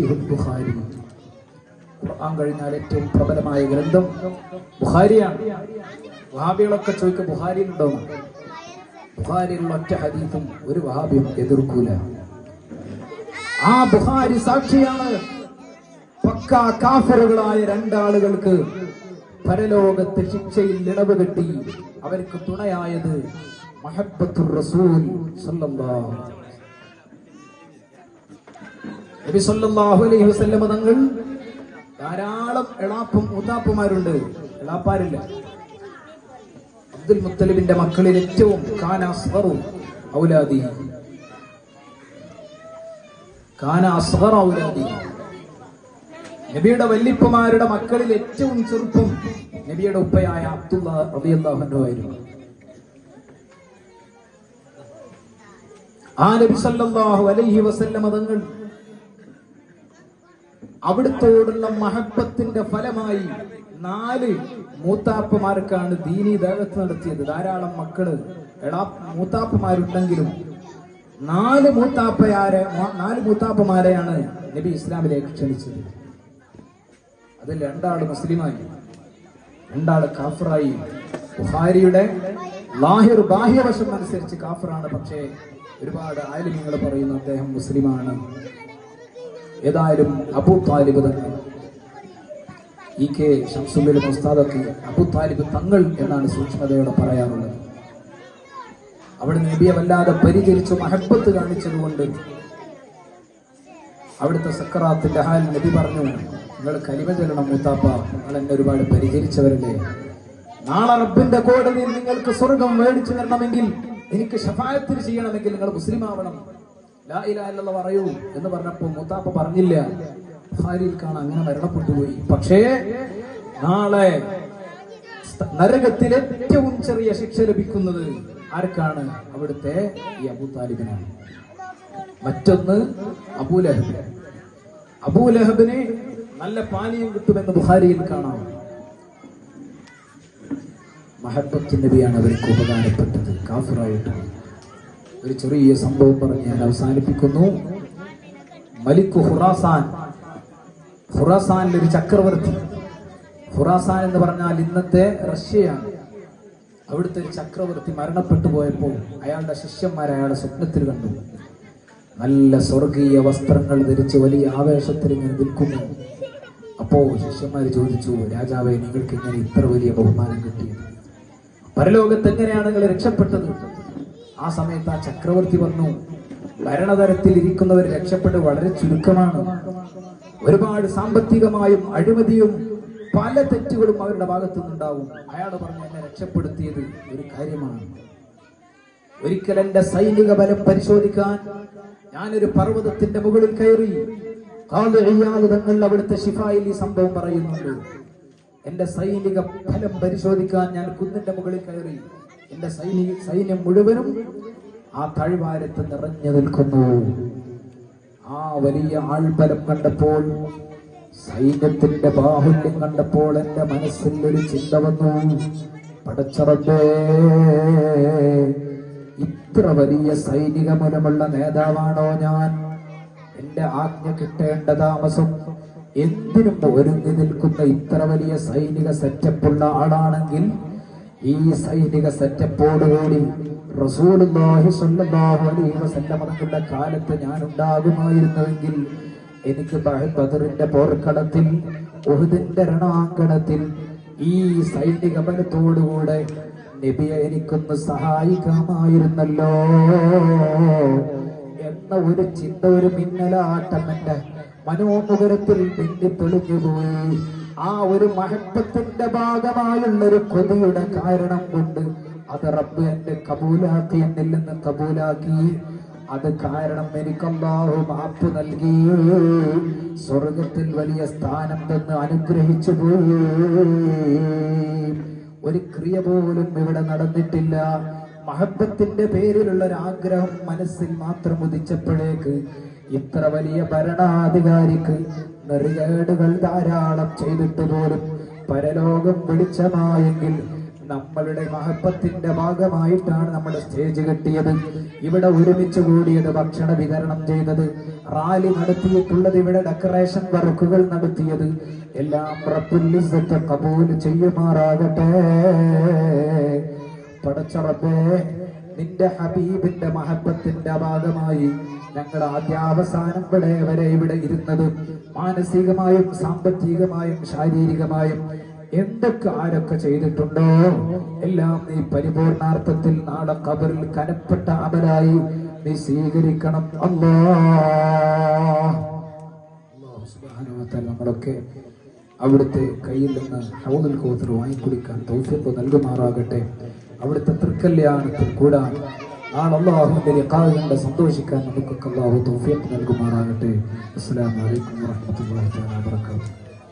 ബുഖാരി. ഖുർആൻ കഴിഞ്ഞാൽ ഏറ്റവും പ്രബലമായ ഗ്രന്ഥം ബുഖാരിയാണ്. വഹാബികളൊക്കെ ചോദിക്കുക ബുഹാരിയിലുണ്ടോ ബുഹാരിയിലുള്ള ഒറ്റ ഹദീഫും ഒരു വഹാബിയും എതിർക്കൂല. ആ ബുഹാരി സാക്ഷിയാണ് പക്കാ കാഫറുകളായ രണ്ടാളുകൾക്ക് പരലോകത്ത് ശിക്ഷയിൽ ഇളവ് കെട്ടി. അവർക്ക് തുണയായത് മഹബത്തുർ റസൂൽ സല്ലല്ലാഹു നബി സല്ലല്ലാഹു അലൈഹി വസല്ലമ തങ്ങൾ ധാരാളം എളാപ്പും ഊതാപ്പുമാരുണ്ട് എളാപ്പാരില്ല. അബ്ദുൽ മുത്തലിബിന്റെ മക്കളിൽ ഏറ്റവും കാന ഔലാദി. കാന ഔലാദി. നബിയുടെ വല്ലിപ്പമാരുടെ മക്കളിൽ ഏറ്റവും ചെറുപ്പം നബിയുടെ ഉപ്പയായ അബ്ദുള്ള റളിയല്ലാഹു ആയിരുന്നു. ആ നബി സല്ലല്ലാഹു അലൈഹി വസല്ലം തങ്ങൾ അവിടുത്തോടുള്ള മഹത്വത്തിന്റെ ഫലമായി നാല് മൂത്താപ്പമാർക്കാണ് ദീനി ദേവത്ത് നടത്തിയത്. ധാരാളം മക്കൾ. എടാ മൂത്താപ്പമാരുണ്ടെങ്കിലും നാല് മൂത്താപ്പയാരെ നാല് മൂത്താപ്പമാരെയാണ് നബി ഇസ്ലാമിലേക്ക് ക്ഷണിച്ചത്. അതിൽ രണ്ടാൾ മുസ്ലിമായി രണ്ടാൾ കാഫറായി. ബുഹാരിയുടെ ലാഹിർ ബാഹ്യവശം അനുസരിച്ച് കാഫറാണ്. പക്ഷേ ഒരുപാട് ആലിമ്യങ്ങൾ പറയുന്നു അദ്ദേഹം മുസ്ലിമാണ്. ഏതായാലും അബു താലിബ് തന്നെ ഇ കെ ഷംസുല്ലിൽ മുസ്താദക്ക് അബു താലിബ് തങ്ങൾ എന്നാണ് സൂക്ഷ്മതയോടെ പറയാറുള്ളത്. അവിടെ നബിയെ വല്ലാതെ പരിചരിച്ച് മഹബത്ത് കാണിച്ചതുകൊണ്ട് അവിടുത്തെ സക്കറാത്ത് ലഹാൽ നബി പറഞ്ഞു നിങ്ങൾ കലിമ ചെല്ലണം മൂത്താപ്പ നിങ്ങൾ എന്നെ ഒരുപാട് പരിചരിച്ചവരല്ലേ. നാളെ റബ്ബിന്റെ കോടതിയിൽ നിങ്ങൾക്ക് സ്വർഗം മേടിച്ചു തരണമെങ്കിൽ എനിക്ക് ഷഫായത്തിന് ചെയ്യണമെങ്കിൽ നിങ്ങൾ മുസ്ലിം ആവണം ലാ പറയൂ എന്ന് പറഞ്ഞപ്പോ മൂത്താപ്പ പറഞ്ഞില്ല കാണാൻ അങ്ങനെ മരണപ്പെട്ടു പോയി പക്ഷേ നാളെ നരകത്തിൽ ഏറ്റവും ചെറിയ ശിക്ഷ ലഭിക്കുന്നത് ആർക്കാണ്? അവിടുത്തെ ഈ അബൂ താലിബിനാണ്. മറ്റൊന്ന് അബൂലഹബ് അബൂലഹബിന് നല്ല പാനീയം കിട്ടുമെന്ന് ബുഹാരിയിൽ കാണാം. മഹബത്ത് നബിയാണ് അവർക്ക് ഉപകാരപ്പെട്ടത്. കാഫറായിട്ട് ഒരു ചെറിയ സംഭവം പറഞ്ഞ് ഞാൻ അവസാനിപ്പിക്കുന്നു. മലിക്കു ഹുറാസാൻ ഹുറാസാനിൽ ഒരു ചക്രവർത്തി. ഹുറാസാൻ എന്ന് പറഞ്ഞാൽ ഇന്നത്തെ റഷ്യയാണ്. അവിടുത്തെ ഒരു ചക്രവർത്തി മരണപ്പെട്ടു പോയപ്പോൾ അയാളുടെ ശിഷ്യന്മാർ അയാളുടെ സ്വപ്നത്തിൽ കണ്ടു. നല്ല സ്വർഗീയ വസ്ത്രങ്ങൾ ധരിച്ച് വലിയ ആവേശത്തിൽ ഇങ്ങനെ നിൽക്കുന്നു. അപ്പോ ശിഷ്യന്മാർ ചോദിച്ചു രാജാവെ നിങ്ങൾക്ക് ഇങ്ങനെ ഇത്ര വലിയ ബഹുമാനം കിട്ടിയത്? പരലോകത്ത് എങ്ങനെയാണ് നിങ്ങൾ രക്ഷപ്പെട്ടത്? ആ സമയത്ത് ആ ചക്രവർത്തി വന്നു. ഭരണതരത്തിൽ ഇരിക്കുന്നവർ രക്ഷപ്പെട്ട് വളരെ ചുരുക്കമാണ്. ഒരുപാട് സാമ്പത്തികമായും അഴിമതിയും പല തെറ്റുകളും അവരുടെ ഭാഗത്തു നിന്നുണ്ടാവും അയാൾ പറഞ്ഞു എന്നെ രക്ഷപ്പെടുത്തിയത് ഒരു കാര്യമാണ്. ഒരിക്കൽ എന്റെ സൈനിക ബലം പരിശോധിക്കാൻ ഞാനൊരു പർവതത്തിന്റെ മുകളിൽ കയറി തങ്ങൾ അവിടുത്തെ ശിഫായിൽ ഈ സംഭവം പറയുന്നുണ്ട്. എന്റെ സൈനിക ഫലം പരിശോധിക്കാൻ ഞാൻ കുന്നിന്റെ മുകളിൽ കയറി എന്റെ സൈനിക സൈന്യം മുഴുവനും ആ താഴ്വാരത്ത് നിറഞ്ഞു നിൽക്കുന്നു. ആ വലിയ ആൾബലം കണ്ടപ്പോൾ സൈന്യത്തിന്റെ ബാഹുല്യം കണ്ടപ്പോൾ എന്റെ മനസ്സിൽ ഒരു ചിന്ത വന്നു. പടച്ചറപ്പേ ഇത്ര വലിയ സൈനിക മൂലമുള്ള നേതാവാണോ ഞാൻ? എന്റെ ആജ്ഞ കിട്ടേണ്ട താമസം എന്തിനും ഒരുങ്ങി നിൽക്കുന്ന ഇത്ര വലിയ സൈനിക സെറ്റപ്പുള്ള ആളാണെങ്കിൽ ഈ സൈനിക സെറ്റപ്പോടുകൂടി റസൂലുള്ളാഹി അലൈഹി കാലത്ത് ഞാൻ ഉണ്ടാകുമായിരുന്നുവെങ്കിൽ എനിക്ക് ബദറിന്റെ പോർക്കളത്തിൽ ഉഹുദിന്റെ രണാങ്കണത്തിൽ ഈ സൈനിക ബലത്തോടുകൂടെ നബിയെ എനിക്കൊന്ന് സഹായിക്കാമായിരുന്നല്ലോ എന്ന ഒരു ചിന്ത ഒരു മിന്നലാട്ടം എന്റെ മനോമുഖരത്തിൽ പിന്നി തെളിഞ്ഞുപോയി ആ ഒരു മഹത്വത്തിന്റെ ഭാഗമായുള്ള ഒരു കൊതിയുടെ കാരണം കൊണ്ട് അത് റബ്ബ് എന്റെ കബൂലാക്കി എന്നിൽ നിന്ന് കബൂലാക്കി. അത് കാരണം എനിക്ക് അല്ലാഹു മാപ്പ് നൽകി. സ്വർഗത്തിൽ വലിയ സ്ഥാനം തന്ന് അനുഗ്രഹിച്ചു പോയി. ഒരു ക്രിയ പോലും ഇവിടെ നടന്നിട്ടില്ല. മഹബത്തിന്റെ പേരിലുള്ള ഒരു ആഗ്രഹം മനസ്സിൽ മാത്രം ഉദിച്ചപ്പോഴേക്ക് ഇത്ര വലിയ ഭരണാധികാരിക്ക് നെറികേടുകൾ ധാരാളം ചെയ്തിട്ട് പോലും പരലോകം വെളിച്ചമായെങ്കിൽ നമ്മളുടെ മഹത്വത്തിന്റെ ഭാഗമായിട്ടാണ് നമ്മുടെ സ്റ്റേജ് കെട്ടിയത്. ഇവിടെ ഒരുമിച്ച് കൂടിയത് ഭക്ഷണ വിതരണം ചെയ്തത് റാലി നടത്തിയിട്ടുള്ളത് ഇവിടെ ഡെക്കറേഷൻ വർക്കുകൾ നടത്തിയത്. എല്ലാം കബൂൽ ചെയ്യുമാറാകട്ടെ. പടച്ചറബേ നിന്റെ ഹബീബിന്റെ മഹത്വത്തിന്റെ ഭാഗമായി ഞങ്ങൾ ആദ്യാവസാനം ഇവിടെ വരെ ഇവിടെ ഇരുന്നത് മാനസികമായും സാമ്പത്തികമായും ശാരീരികമായും എന്തൊക്കെ ആരൊക്കെ ചെയ്തിട്ടുണ്ടോ എല്ലാം നീ പരിപൂർണാർത്ഥത്തിൽ നാളെ കബറിൽ കനപ്പെട്ട അമലായി നീ സ്വീകരിക്കണം. അല്ലാ. നമ്മളൊക്കെ അവിടുത്തെ കയ്യിൽ നിന്ന് ഹൗദുൽ കൗസർ വാങ്ങിക്കുടിക്കാൻ തൗഫീഖ് നൽകുമാറാകട്ടെ. അവിടുത്തെ തൃക്കല്യാണത്തിൽ കൂടാൻ നാളെ അള്ളാഹുവിന്റെ ലിഖാവ് കണ്ട് സന്തോഷിക്കാൻ നമുക്കൊക്കെ അള്ളാഹു തൗഫീഖ് നൽകുമാറാകട്ടെ. അസ്സലാമു അലൈക്കും വറഹ്മത്തുള്ളാഹി തആല വബറകാതുഹു